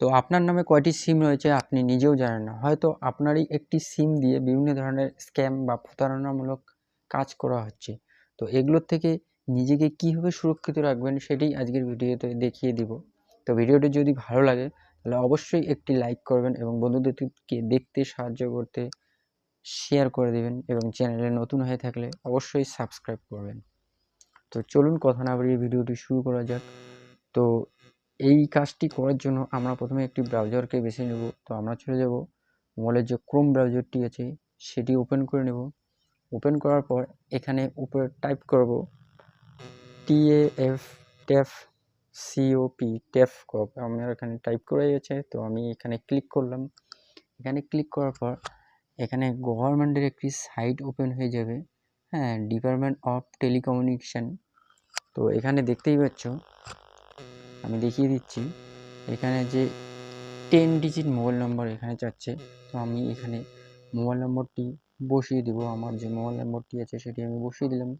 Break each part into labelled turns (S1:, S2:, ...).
S1: তো আপনার নামে কয়টি সিম রয়েছে আপনি নিজেও জানেন না। হয়তো আপনারই একটি সিম দিয়ে বিভিন্ন ধরনের স্ক্যাম বা প্রতারণামূলক কাজ করা হচ্ছে। তো এগুলোর থেকে নিজেকে কীভাবে সুরক্ষিত রাখবেন সেটাই আজকের ভিডিওতে দেখিয়ে দিব। তো ভিডিওটি যদি ভালো লাগে, তাহলে অবশ্যই একটি লাইক করবেন এবং বন্ধুদেরকে দেখতে সাহায্য করতে শেয়ার করে দেবেন এবং চ্যানেলে নতুন হয়ে থাকলে অবশ্যই সাবস্ক্রাইব করবেন। তো চলুন কথা না বাড়িয়ে ভিডিওটি শুরু করা যাক। তো এই কাজটি করার জন্য আমরা প্রথমে একটি ব্রাউজারকে বেছে নেব। তো আমরা চলে যাব। মোবাইলের যে ক্রোম ব্রাউজারটি আছে, সেটি ওপেন করে নেব। ওপেন করার পর এখানে উপরে টাইপ করব টিএএফ টেফ সিওপি টেফ কপ আমার এখানে টাইপ করে গেছে তো আমি এখানে ক্লিক করলাম। এখানে ক্লিক করার পর এখানে গভর্নমেন্টের একটি সাইট ওপেন হয়ে যাবে। হ্যাঁ ডিপার্টমেন্ট অফ টেলিকমিউনিকেশান তো এখানে দেখতেই পাচ্ছ আমি দেখিয়ে দিচ্ছি। এখানে যে টেন ডিজিট মোবাইল নম্বর এখানে চাচ্ছে তো আমি এখানে মোবাইল নম্বরটি বসিয়ে দেবো। আমার যে মোবাইল নম্বরটি আছে সেটি আমি বসিয়ে দিলাম।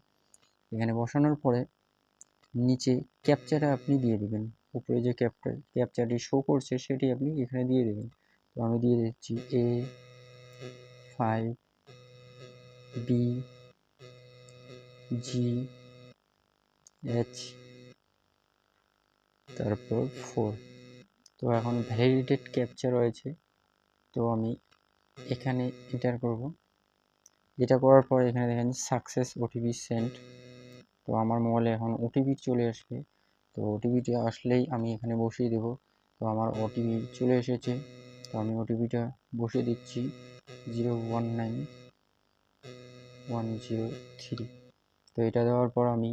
S1: এখানে বসানোর পরে নিচে ক্যাপচাটা আপনি দিয়ে দেবেন। উপরে যে ক্যাপটা ক্যাপচারটি শো করছে সেটি আপনি এখানে দিয়ে দেবেন। তো আমি দিয়ে দিচ্ছি A five B G H তারপর ফোর তো এখন ভ্যালিডেটেড ক্যাপচার রয়েছে। তো আমি এখানে এন্টার করব। এটা করার পর এখানে দেখেন সাকসেস ওটিপি সেন্ট তো আমার মোবাইলে এখন ওটিপি চলে আসবে। তো ওটিপিটি আসলেই আমি এখানে বসিয়ে দেব। তো আমার ওটিপি চলে এসেছে। তো আমি ওটিপিটা বসিয়ে দিচ্ছি zero one nine one zero three তো এটা দেওয়ার পর আমি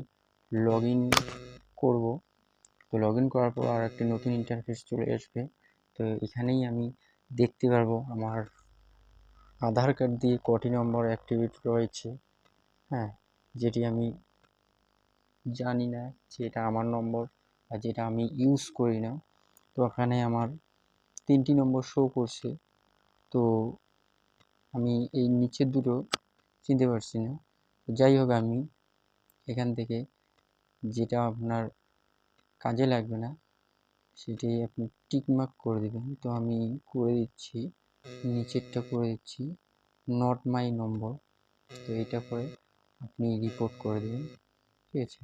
S1: লগ ইন তো লগ ইন করার পর আর একটি নতুন ইন্টারফেস চলে আসবে। তো এখানেই আমি দেখতে পারব আমার আধার কার্ড দিয়ে কটি নম্বর অ্যাক্টিভেট রয়েছে। হ্যাঁ যেটি আমি জানি না যে এটা আমার নম্বর আর যেটা আমি ইউজ করি না। তো এখানে আমার তিনটি নম্বর শো করছে। তো আমি এই নিচের দুটো চিনতে পারছি না। যাই হোক আমি এখান থেকে যেটা আপনার কাজে লাগবে না। সেটি আপনি টিকমার্ক করে দেবেন। তো আমি করে দিচ্ছি। নিচেরটা করে দিচ্ছি। নট মাই নম্বর তো এইটা করে আপনি রিপোর্ট করে দেবেন। ঠিক আছে?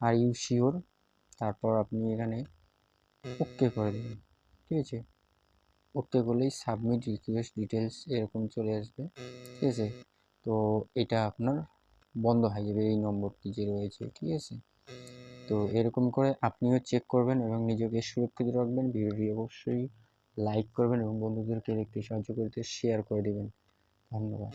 S1: আর ইউ শিওর তারপর আপনি এখানে ওকে করে দেবেন। ঠিক আছে? ওকে করলেই সাবমিট রিকোয়েস্ট ডিটেলস এরকম চলে আসবে। ঠিক আছে? তো এটা আপনার বন্ধ হয়ে যাবে এই নম্বরটি যে রয়েছে। ঠিক আছে? তো এরকম করে আপনিও চেক করবেন এবং নিজেকে সুরক্ষিত রাখবেন। ভিডিওটি অবশ্যই লাইক করবেন এবং বন্ধুদেরকে দেখতে সাহায্য করতে শেয়ার করে দেবেন। ধন্যবাদ।